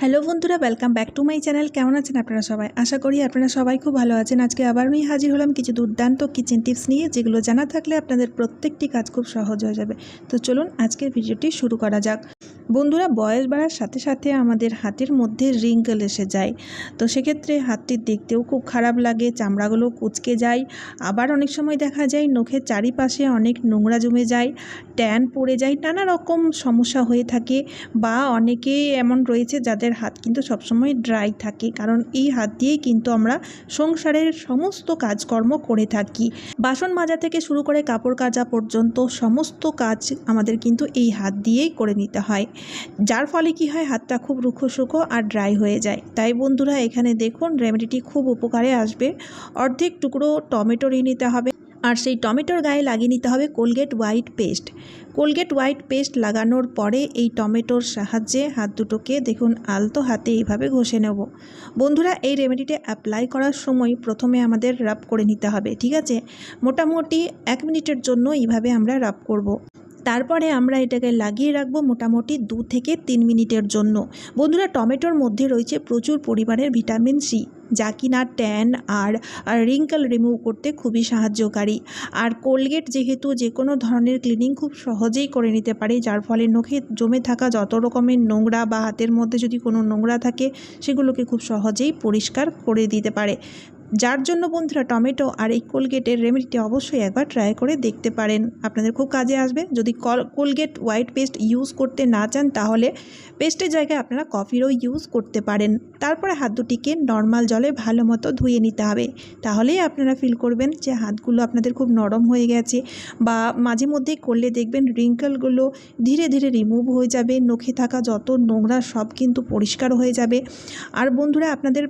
Hello বন্ধুরা welcome back to my channel কেমন আছেন আপনারা সবাই? আশা করি আপনারা সবাই খুব ভালো আছেন। আজকে আবার আমি হাজির হলাম কিছু দুর্দান্ত কিচেন টিপস নিয়ে, যেগুলো জানা থাকলে আপনাদের প্রত্যেকটি কাজ খুব সহজ হয়ে যাবে। তো চলুন আজকের ভিডিওটি শুরু করা যাক। বন্ধুরা বয়স বাড়ার সাথে সাথে আমাদের হাতের মধ্যে রিঙ্কেল এসে যায়। তো সেক্ষেত্রে হাতটি দেখতেও খুব খারাপ লাগে, চামড়াগুলো কুচকে যায়। আবার অনেক সময় দেখা যায় নখের চারিপাশে অনেক নোংরা জমে যায়, ট্যান পড়ে যায়, নানা রকম সমস্যা হয়ে থাকে বা অনেকেই এমন রয়েছে যাদের হাত কিন্তু সবসময় ড্রাই থাকে, কারণ এই হাত দিয়েই কিন্তু আমরা সংসারের সমস্ত কাজকর্ম করে থাকি। বাসন মাজা থেকে শুরু করে কাপড় কাচা পর্যন্ত সমস্ত কাজ আমাদের কিন্তু এই হাত দিয়েই করে নিতে হয়। যার ফলে কি হয়, হাতটা খুব রুখো সুখো আর ড্রাই হয়ে যায়। তাই বন্ধুরা, এখানে দেখুন রেমেডিটি খুব উপকারে আসবে। অর্ধেক টুকরো টমেটো নিতে হবে আর সেই টমেটোর গায়ে লাগিয়ে নিতে হবে Colgate white paste Colgate white paste লাগানোর পরে এই টমেটোর সাহায্যে হাত দুটোকে দেখুন আলতো হাতে এইভাবে ঘষে নেব। বন্ধুরা, এই রেমেডিটা অ্যাপ্লাই করার সময় প্রথমে আমাদের রাব করে নিতে হবে, ঠিক আছে? মোটামুটি এক মিনিটের জন্য এইভাবে আমরা রাব করব। তারপরে আমরা এটাকে লাগিয়ে রাখব মোটামুটি দু থেকে তিন মিনিটের জন্য। বন্ধুরা, টমেটোর মধ্যে রয়েছে প্রচুর পরিমাণের ভিটামিন সি, যা কিনা ট্যান আর রিঙ্কেল রিমুভ করতে খুবই সাহায্যকারী। আর কোলগেট যেহেতু যে কোনো ধরনের ক্লিনিং খুব সহজেই করে নিতে পারে, যার ফলে নখে জমে থাকা যত রকমের নোংরা বা হাতের মধ্যে যদি কোনো নোংরা থাকে, সেগুলোকে খুব সহজেই পরিষ্কার করে দিতে পারে। যার জন্য বন্ধুরা টমেটো আর এই কোলগেটের রেমেডিটি অবশ্যই একবার ট্রাই করে দেখতে পারেন। আপনাদের খুব কাজে আসবে। যদি কল কোলগেট হোয়াইট পেস্ট ইউজ করতে না চান, তাহলে পেস্টের জায়গায় আপনারা কফিরও ইউজ করতে পারেন। তারপরে হাত দুটিকে নর্মাল জলে ভালো মতো ধুয়ে নিতে হবে। তাহলেই আপনারা ফিল করবেন যে হাতগুলো আপনাদের খুব নরম হয়ে গেছে বা মাঝে মধ্যে করলে দেখবেন রিঙ্কেলগুলো ধীরে ধীরে রিমুভ হয়ে যাবে, নখে থাকা যত নোংরা সব কিন্তু পরিষ্কার হয়ে যাবে। আর বন্ধুরা, আপনাদের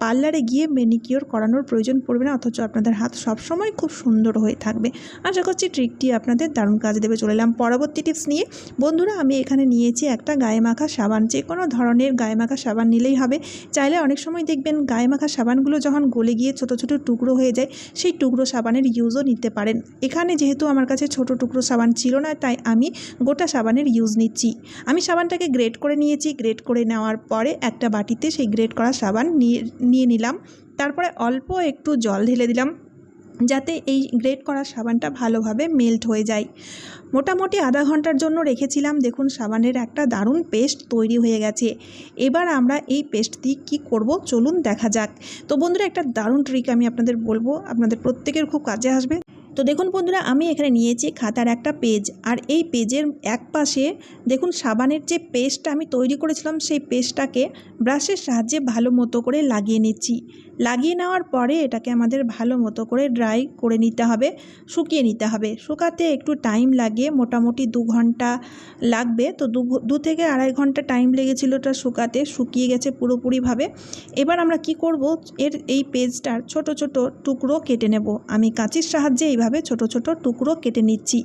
পার্লারে গিয়ে মেনিকিওর করানোর প্রয়োজন পড়বে না, অথচ আপনাদের হাত সবসময় খুব সুন্দর হয়ে থাকবে। আশা করছি ট্রিকটি আপনাদের দারুণ কাজ দেবে, চলে এলাম পরবর্তী টিপস নিয়ে। বন্ধুরা, আমি এখানে নিয়েছি একটা গায়ে মাখা সাবান যে কোনো ধরনের গায়ে মাখা সাবান নিলেই হবে। চাইলে অনেক সময় দেখবেন গায়ে মাখা সাবানগুলো যখন গলে গিয়ে ছোট ছোট টুকরো হয়ে যায়, সেই টুকরো সাবানের ইউজও নিতে পারেন। এখানে যেহেতু আমার কাছে ছোট টুকরো সাবান ছিল না, তাই আমি গোটা সাবানের ইউজ নিচ্ছি। আমি সাবানটাকে গ্রেট করে নিয়েছি গ্রেট করে নেওয়ার পরে একটা বাটিতে সেই গ্রেট করা সাবান নিয়ে নিয়ে নিলাম। তারপরে অল্প একটু জল ঢেলে দিলাম, যাতে এই গ্রেট করা সাবানটা ভালোভাবে মেল্ট হয়ে যায়। মোটামুটি আধা ঘণ্টার জন্য রেখেছিলাম, দেখুন সাবানের একটা দারুণ পেস্ট তৈরি হয়ে গেছে। এবার আমরা এই পেস্ট দিয়ে কী করব, চলুন দেখা যাক। তো বন্ধুরা, একটা দারুণ ট্রিক আমি আপনাদের বলব, আপনাদের প্রত্যেকের খুব কাজে আসবে। তো দেখুন বন্ধুরা, আমি এখানে নিয়েছি খাতার একটা পেজ, আর এই পেজের এক পাশে দেখুন সাবানের যে পেস্টটা আমি তৈরি করেছিলাম, সেই পেস্টটাকে ব্রাশের সাহায্যে ভালো মতো করে লাগিয়ে নিচ্ছি। লাগিয়ে নেওয়ার পরে এটাকে আমাদের ভালো মতো করে ড্রাই করে নিতে হবে, শুকিয়ে নিতে হবে। শুকাতে একটু টাইম লাগে, মোটামুটি দু ঘণ্টা লাগবে। তো দু থেকে আড়াই ঘণ্টা টাইম লেগেছিলো ওটা শুকাতে, শুকিয়ে গেছে পুরোপুরিভাবে। এবার আমরা কি করব, এর এই পেজটার ছোট ছোট টুকরো কেটে নেব। আমি কাঁচির সাহায্যে এইভাবে ছোট ছোট টুকরো কেটে নিচ্ছি।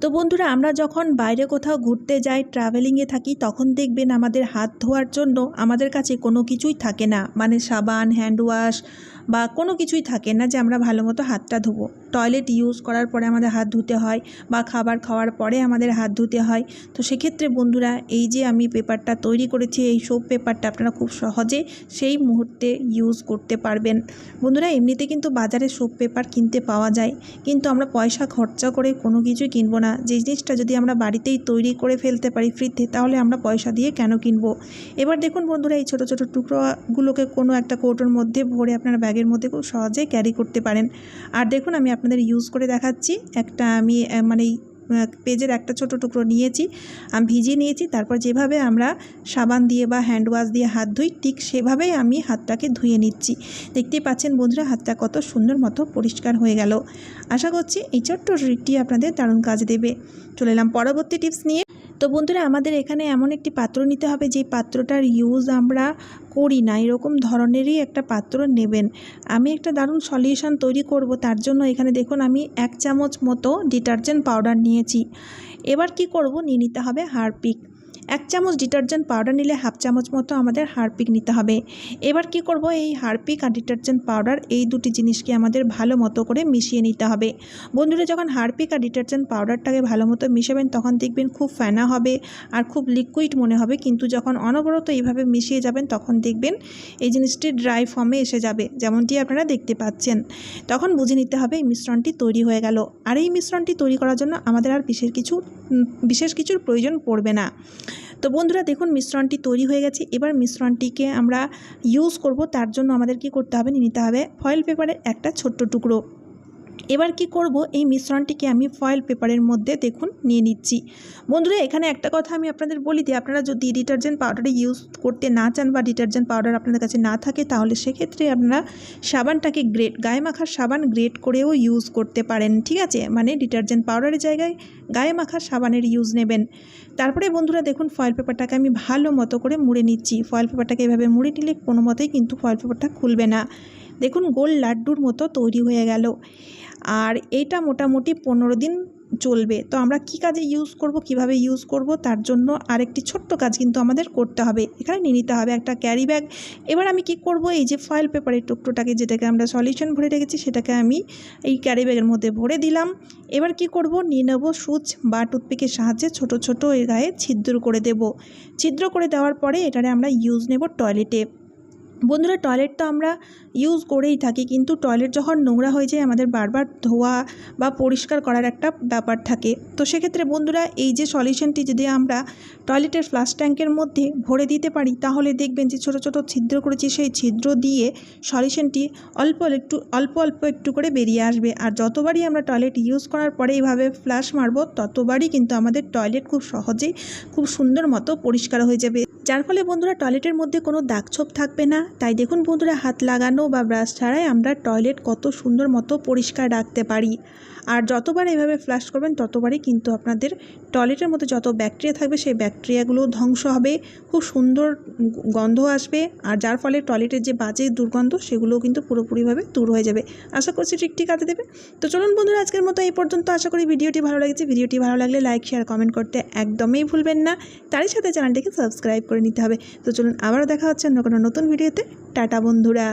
তো বন্ধুরা, আমরা যখন বাইরে কোথাও ঘুরতে যাই ট্রাভেলিংয়ে থাকি, তখন দেখবেন আমাদের হাত ধোয়ার জন্য আমাদের কাছে কোনো কিছুই থাকে না। মানে সাবান হ্যান্ড ওয়াশ বা কোনো কিছুই থাকে না যে আমরা ভালো মতো হাতটা ধোবো। টয়লেট ইউজ করার পরে আমাদের হাত ধুতে হয় বা খাবার খাওয়ার পরে আমাদের হাত ধুতে হয়। তো সেক্ষেত্রে বন্ধুরা, এই যে আমি পেপারটা তৈরি করেছি, এই সোপ পেপারটা আপনারা খুব সহজে সেই মুহূর্তে ইউজ করতে পারবেন। বন্ধুরা, এমনিতে কিন্তু বাজারে সোপ পেপার কিনতে পাওয়া যায়। কিন্তু আমরা পয়সা খরচা করে কোনো কিছুই কিনবো না। যে জিনিসটা যদি আমরা বাড়িতেই তৈরি করে ফেলতে পারি ফ্রিতে তাহলে আমরা পয়সা দিয়ে কেন কিনবো? এবার দেখুন বন্ধুরা, এই ছোটো ছোটো টুকরোগুলোকে কোনো একটা কৌটোর মধ্যে ভরে আপনারা ব্যাগের মধ্যে খুব সহজেই ক্যারি করতে পারেন। আর দেখুন, আমি আপনাদের ইউজ করে দেখাচ্ছি। একটা আমি মানে পেজের একটা ছোট টুকরো নিয়েছি। আমি ভিজিয়ে নিয়েছি। তারপর যেভাবে আমরা সাবান দিয়ে বা হ্যান্ড ওয়াশ দিয়ে হাত ধুই, ঠিক সেভাবেই আমি হাতটাকে ধুয়ে নিচ্ছি। দেখতেই পাচ্ছেন বন্ধুরা, হাতটা কত সুন্দর মতো পরিষ্কার হয়ে গেল। আশা করছি এই ছোট্ট ট্রিকটি আপনাদের দারুণ কাজ দেবে। চলে এলাম পরবর্তী টিপস নিয়ে। তো বন্ধুরা, আমাদের এখানে এমন একটি পাত্র নিতে হবে, যে পাত্রটার ইউজ আমরা করি না। এরকম ধরনেরই একটা পাত্র নেবেন। আমি একটা দারুণ সলিউশন তৈরি করব, তার জন্য এখানে দেখুন, আমি এক চামচ মতো ডিটারজেন্ট পাউডার নিয়েছি। এবার কি করব, নিয়ে নিতে হবে হারপিক। এক চামচ ডিটারজেন্ট পাউডার নিলে হাফ চামচ মতো আমাদের হারপিক নিতে হবে। এবার কি করব? এই হারপিক আর ডিটারজেন্ট পাউডার এই দুটি জিনিসকে আমাদের ভালো মতো করে মিশিয়ে নিতে হবে। বন্ধুরা, যখন হারপিক আর ডিটারজেন্ট পাউডারটাকে ভালো মতো মিশাবেন, তখন দেখবেন খুব ফেনা হবে আর খুব লিকুইড মনে হবে। কিন্তু যখন অনবরত এইভাবে মিশিয়ে যাবেন, তখন দেখবেন এই জিনিসটি ড্রাই ফর্মে এসে যাবে, যেমনটি আপনারা দেখতে পাচ্ছেন। তখন বুঝে নিতে হবে এই মিশ্রণটি তৈরি হয়ে গেল। আর এই মিশ্রণটি তৈরি করার জন্য আমাদের আর বিশেষ কিছু বিশেষ কিছুর প্রয়োজন পড়বে না। তো বন্ধুরা দেখুন মিশ্রণটি তৈরি হয়ে গেছে। এবার মিশ্রণটিকে আমরা ইউজ করব। তার জন্য আমাদের কি করতে হবে? নিতে হবে ফয়েল পেপারের একটা ছোট্ট টুকরো। এবার কি করব? এই মিশ্রণটিকে আমি ফয়েল পেপারের মধ্যে দেখুন নিয়ে নিচ্ছি। বন্ধুরা, এখানে একটা কথা আমি আপনাদের বলি দিই আপনারা যদি ডিটারজেন্ট পাউডার ইউজ করতে না চান বা ডিটারজেন্ট পাউডার আপনাদের কাছে না থাকে, তাহলে সেক্ষেত্রে আপনারা সাবানটাকে গ্রেট গায়ে মাখার সাবান গ্রেট করেও ইউজ করতে পারেন, ঠিক আছে? মানে ডিটারজেন্ট পাউডারের জায়গায় গায়ে মাখার সাবানের ইউজ নেবেন। তারপরে বন্ধুরা, দেখুন ফয়েল পেপারটাকে আমি ভালো মতো করে মুড়ে নিচ্ছি। ফয়েল পেপারটাকে এভাবে মুড়ে নিলে কোনো মতেই কিন্তু ফয়েল পেপারটা খুলবে না। দেখুন গোল লাড্ডুর মতো তৈরি হয়ে গেল। আর এইটা মোটামুটি পনেরো দিন চলবে। তো আমরা কি কাজে ইউজ করব, কীভাবে ইউজ করব, তার জন্য আরেকটি ছোট্ট কাজ কিন্তু আমাদের করতে হবে। এখানে নিয়ে নিতে হবে একটা ক্যারি ব্যাগ এবার আমি কি করব, এই যে ফয়েল পেপারের টুকটোটাকে যেটাকে আমরা সলিউশন ভরে রেখেছি, সেটাকে আমি এই ক্যারি ব্যাগের মধ্যে ভরে দিলাম। এবার কি করব, নিয়ে নেব সুচ বা টুথপিকের সাহায্যে ছোট ছোট এর গায়ে ছিদ্র করে দেব। ছিদ্র করে দেওয়ার পরে এটারে আমরা ইউজ নেব টয়লেটে বন্ধুরা টয়লেট তো আমরা ইউজ করেই থাকি, কিন্তু টয়লেট যখন নোংরা হয়ে যায়, আমাদের বারবার ধোয়া বা পরিষ্কার করার একটা ব্যাপার থাকে। তো সেক্ষেত্রে বন্ধুরা, এই যে সলিউশনটি যদি আমরা টয়লেটের ফ্লাশ ট্যাঙ্কের মধ্যে ভরে দিতে পারি, তাহলে দেখবেন যে ছোটো ছোটো ছিদ্র করেছি, সেই ছিদ্র দিয়ে সলিউশনটি অল্প একটু, অল্প অল্প একটু করে বেরিয়ে আসবে। আর যতবারই আমরা টয়লেট ইউজ করার পরে এইভাবে ফ্লাশ মারবো, ততবারই কিন্তু আমাদের টয়লেট খুব সহজেই, খুব সুন্দর মতো পরিষ্কার হয়ে যাবে। যার ফলে বন্ধুরা টয়লেটের মধ্যে কোনো দাগছোপ থাকবে না। তাই দেখুন বন্ধুরা, হাত লাগানো বা ব্রাশ ছাড়াই আমরা টয়লেট কত সুন্দর মতো পরিষ্কার রাখতে পারি। আর যতবার এভাবে ফ্লাশ করবেন, ততবারই কিন্তু আপনাদের টয়লেটের মধ্যে যত ব্যাকটেরিয়া থাকবে, সেই ব্যাকটেরিয়াগুলো ধ্বংস হবে। খুব সুন্দর গন্ধ আসবে আর যার ফলে টয়লেটের যে বাজে দুর্গন্ধ, সেগুলোও কিন্তু পুরোপুরিভাবে দূর হয়ে যাবে। আশা করছি ঠিকটি কাটে দেবে। তো চলুন বন্ধুরা, আজকের মতো এই পর্যন্ত। আশা করি ভিডিওটি ভালো লেগেছে। ভিডিওটি ভালো লাগলে লাইক শেয়ার কমেন্ট করতে একদমই ভুলবেন না। তারই সাথে চ্যানেলটিকে সাবস্ক্রাইব করে নিতে হবে। তো চলুন আবারও দেখা হচ্ছে অন্য কোনো নতুন ভিডিওতে টাটা বন্ধুরা।